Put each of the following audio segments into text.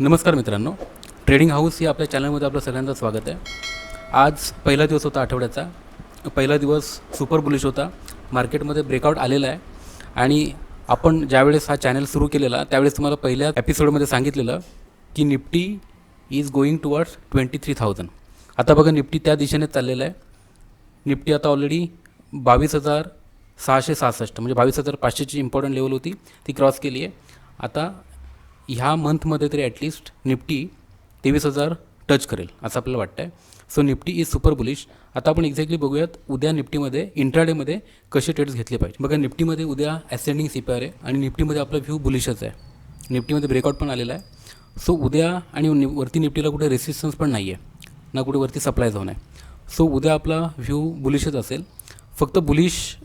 नमस्कार मित्रांनो. Trading house या आपल्या चॅनलमध्ये आपलं सगळ्यांचं स्वागत आहे. आज पहिला दिवस होता आठवड्याचा. पहिला दिवस सुपर बुलिश होता. मार्केटमध्ये ब्रेकआउट आलेला आहे. आणि आपण ज्यावेळेस हा चॅनल सुरू केलेला त्यावेळेस तुम्हाला पहिल्या एपिसोडमध्ये सांगितलेलं की Nifty is going towards twenty three thousand आता बघा निफ्टी त्या दिशेने चाललेलं आहे. निफ्टी आता ऑलरेडी बावीस हजार सहाशे सहासष्ट म्हणजे बावीस हजार पाचशेची इम्पॉर्टंट लेवल होती. ती क्रॉस केली आहे. आता ह्या मंथमध्ये तरी ॲटलिस्ट निफ्टी तेवीस हजार टच करेल असं आपल्याला वाटतं आहे so Nifty is super bullish आता आपण एक्झॅक्टली बघूयात उद्या निफ्टीमध्ये इंट्राडेमध्ये कसे ट्रेड्स घेतले पाहिजे. बघा निफ्टीमध्ये उद्या ॲसेंडिंग सी पी आर आहे आणि निफ्टीमध्ये आपला व्ह्यू बुलिशच आहे. निफ्टीमध्ये ब्रेकआउट पण आलेला आहे. सो उद्या आणि नि- वरती निफ्टीला कुठे रेसिस्टन्स पण नाही आहे ना कुठे वरती सप्लाय झोन आहे. सो उद्या आपला व्ह्यू बुलिशच असेल. फक्त बुलिश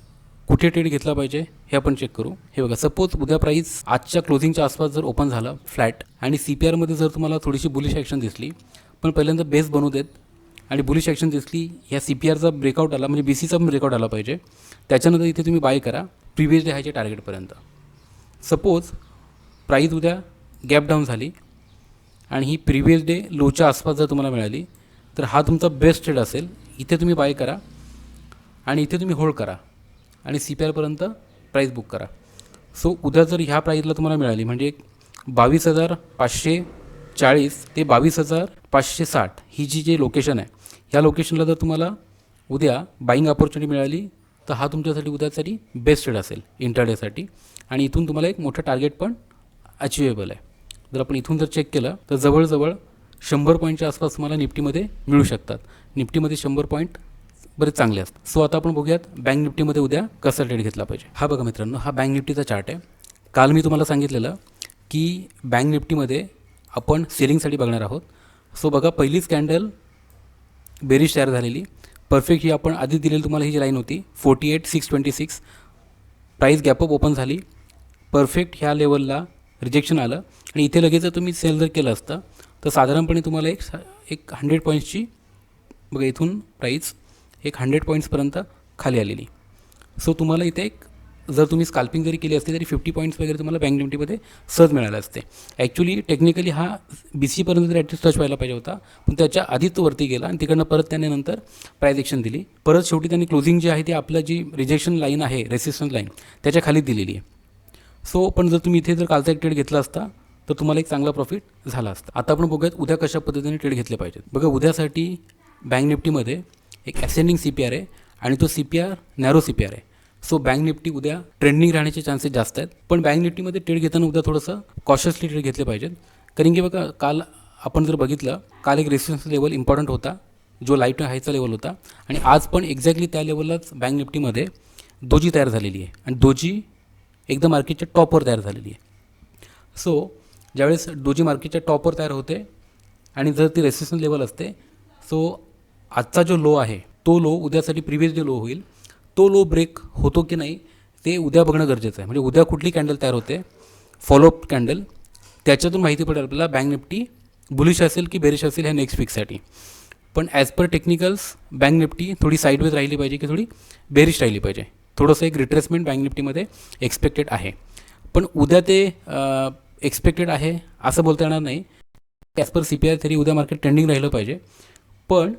कुठे ट्रेड घेतला पाहिजे? हे आपण चेक करू. हे बघा सपोज उद्या प्राईस आजच्या क्लोजिंगच्या आसपास जर ओपन झालं फ्लॅट आणि सी पी आरमध्ये जर तुम्हाला थोडीशी बुलिश ॲक्शन दिसली पण पहिल्यांदा बेस बनवू देत आणि बुलिश ॲक्शन दिसली ह्या सी पी आरचा ब्रेकआउट आला म्हणजे बी सीचा पण ब्रेकआउट आला पाहिजे त्याच्यानंतर इथे तुम्ही बाय करा प्रिव्हियस डे हायच्या टार्गेटपर्यंत सपोज प्राईस उद्या गॅप डाऊन झाली आणि ही प्रिव्हियस डे लोच्या आसपास जर तुम्हाला मिळाली तर हा तुमचा बेस्ट ट्रेड असेल इथे तुम्ही बाय करा आणि इथे तुम्ही होल्ड करा आणि सी पी आरपर्यंत प्राईस बुक करा. सो उद्या जर ह्या प्राईजला तुम्हाला मिळाली म्हणजे बावीस हजार पाचशे चाळीस ते बावीस हजार पाचशे साठ ही जी जे लोकेशन आहे ह्या लोकेशनला जर तुम्हाला उद्या बाईंग ऑपॉर्च्युनिटी मिळाली तर हा तुमच्यासाठी उद्यासाठी बेस्ट ट्रेड असेल इंटरडेसाठी आणि इथून तुम्हाला एक मोठं टार्गेट पण अचिवेबल आहे. जर आपण इथून जर चेक केलं तर जवळजवळ शंभर पॉईंटच्या आसपास तुम्हाला निफ्टीमध्ये मिळू शकतात. निफ्टीमध्ये शंभर पॉईंट बरेच चांगले असतात. सो आता आपण बघूयात बँक निफ्टीमध्ये उद्या कसा ट्रेड घेतला पाहिजे. हा बघा मित्रांनो हा बँक निफ्टीचा चार्ट आहे. काल मी तुम्हाला सांगितलेलं की बँक निफ्टीमध्ये आपण सेलिंगसाठी बघणार आहोत. सो बघा पहिलीच कॅन्डल बेरीज तयार झालेली. परफेक्ट ही आपण आधी दिलेली तुम्हाला ही जी लाईन होती forty eight six twenty six price gap up open झाली. परफेक्ट ह्या लेवलला रिजेक्शन आलं. आणि इथे लगेच जर तुम्ही सेल जर केलं असतं तर साधारणपणे तुम्हाला एक एक हंड्रेड पॉईंट्सची बघा इथून प्राईस एक हंड्रेड पॉईंट्सपर्यंत खाली आलेली. सो तुम्हाला इथे एक जर तुम्ही स्काल्पिंग जरी केली असते तरी फिफ्टी पॉईंट्स वगैरे तुम्हाला बँक निफ्टीमध्ये सहज मिळाले असते. ॲक्च्युली टेक्निकली हा बी सीपर्यंत तरी ॲटलीस्ट टच व्हायला पाहिजे होता. पण त्याच्या आधीच तो वरती गेला आणि तिकडनं परत त्याने नंतर प्राईज एक्शन दिली. परत शेवटी त्यांनी क्लोजिंग जी आहे ती आपलं जी रिजेक्शन लाईन आहे रेसिस्टन्स लाईन त्याच्याखाली दिलेली आहे. सो पण जर तुम्ही इथे जर कालचा एक ट्रेड घेतला असता तर तुम्हाला एक चांगला प्रॉफिट झाला असता. आता आपण बघूयात उद्या कशा पद्धतीने ट्रेड घेतले पाहिजेत. बघा उद्यासाठी बँक निफ्टीमध्ये एक असेंडिंग सी पी आर आहे आणि तो C P R narrow C P R आहे. सो बँक निफ्टी उद्या ट्रेंडिंग राहण्याचे चान्सेस जास्त आहेत. पण बँक निफ्टीमध्ये ट्रेड घेताना उद्या थोडंसं कॉशियसली ट्रेड घेतले पाहिजेत. कारण की बघा काल आपण जर बघितलं काल एक रेसिस्टन्स लेवल इम्पॉर्टंट होता जो लाइट हायचा लेवल होता. आणि आज पण एक्झॅक्टली त्या लेवललाच बँक निफ्टीमध्ये दोजी तयार झालेली आहे. आणि दोजी एकदम मार्केटच्या टॉपवर तयार झालेली आहे. सो ज्यावेळेस डोजी मार्केटच्या टॉपवर तयार होते आणि जर ती रेसिस्टन्स लेवल असते सो आजचा जो लो आहे तो लो उद्यासाठी प्रिव्हियस जे लो होईल तो लो ब्रेक होतो की नाही ते उद्या बघणं गरजेचं आहे. म्हणजे उद्या कुठली कॅन्डल तयार होते फॉलोअप कॅन्डल त्याच्यातून माहिती पडेल आपल्याला बँक निफ्टी बुलिश असेल की बेरिश असेल ह्या नेक्स्ट वीकसाठी पण as per technicals Bank Nifty थोडी साईडवेज राहिली पाहिजे की थोडी बेरिश राहिली पाहिजे. थोडंसं एक रिट्रेसमेंट बँक निफ्टीमध्ये एक्सपेक्टेड आहे. पण उद्या ते एक्सपेक्टेड आहे असं बोलता येणार नाही. As per C P I तरी उद्या मार्केट ट्रेंडिंग राहिलं पाहिजे. पण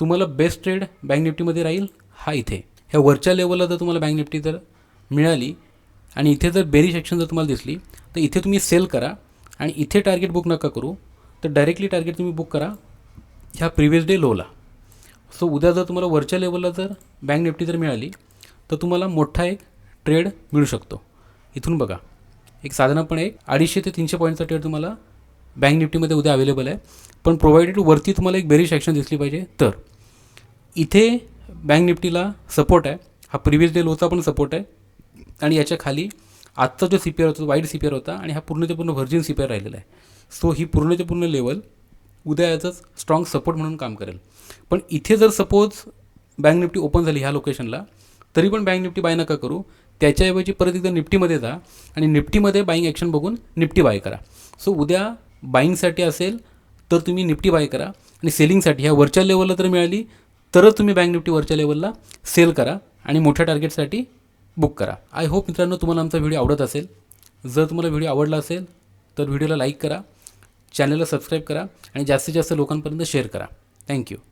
तुम्हाला बेस्ट ट्रेड बँक निफ्टीमध्ये राहील हा इथे. ह्या वरच्या लेवलला जर तुम्हाला बँक निफ्टी जर मिळाली आणि इथे जर बेरी सेक्शन जर तुम्हाला दिसली तर इथे तुम्ही सेल करा आणि इथे टार्गेट बुक नका करू तर डायरेक्टली टार्गेट तुम्ही बुक करा ह्या प्रिव्हियस डे लोला सो उद्या जर तुम्हाला वरच्या लेवलला जर बँक निफ्टी जर मिळाली तर तुम्हाला मोठा एक ट्रेड मिळू शकतो. इथून बघा. एक साधारणपणे एक अडीचशे ते तीनशे पॉईंटचा ट्रेड तुम्हाला बँक निफ्टीमध्ये उद्या अवेलेबल आहे. पण प्रोव्हाइडेड वरती तुम्हाला एक बेरिश ॲक्शन दिसली पाहिजे तर. इथे बँक निफ्टीला सपोर्ट आहे. हा प्रिव्हियस डे लोचा पण सपोर्ट आहे. आणि याच्या खाली आजचा जो सी पी आर होता वाईट सी पी आर होता आणि हा पूर्णच्या पूर्ण व्हर्जिन सी पी आर राहिलेला आहे. सो ही पूर्णच्या पूर्ण लेवल उद्या याचंच स्ट्रॉंग सपोर्ट म्हणून काम करेल. पण इथे जर सपोज बँक निफ्टी ओपन झाली ह्या लोकेशनला तरी पण बँक निफ्टी बाय नका करू. त्याच्याऐवजी परत एकदा निफ्टीमध्ये जा आणि निफ्टीमध्ये बाईंग ॲक्शन बघून निफ्टी बाय करा. सो उद्या बाईंगसाठी असेल तर तुम्ही निफ्टी बाय करा. आणि सेलिंगसाठी ह्या वरच्या लेवलला जर मिळाली तरच तुम्ही बँक निफ्टी वरच्या लेवलला सेल करा आणि मोठ्या टार्गेटसाठी बुक करा. आय होप मित्रांनो तुम्हाला आमचा व्हिडिओ आवडत असेल. जर तुम्हाला व्हिडिओ आवडला असेल तर व्हिडिओला लाईक करा. चॅनलला सबस्क्राईब करा आणि जास्तीत जास्त लोकांपर्यंत शेअर करा. थँक्यू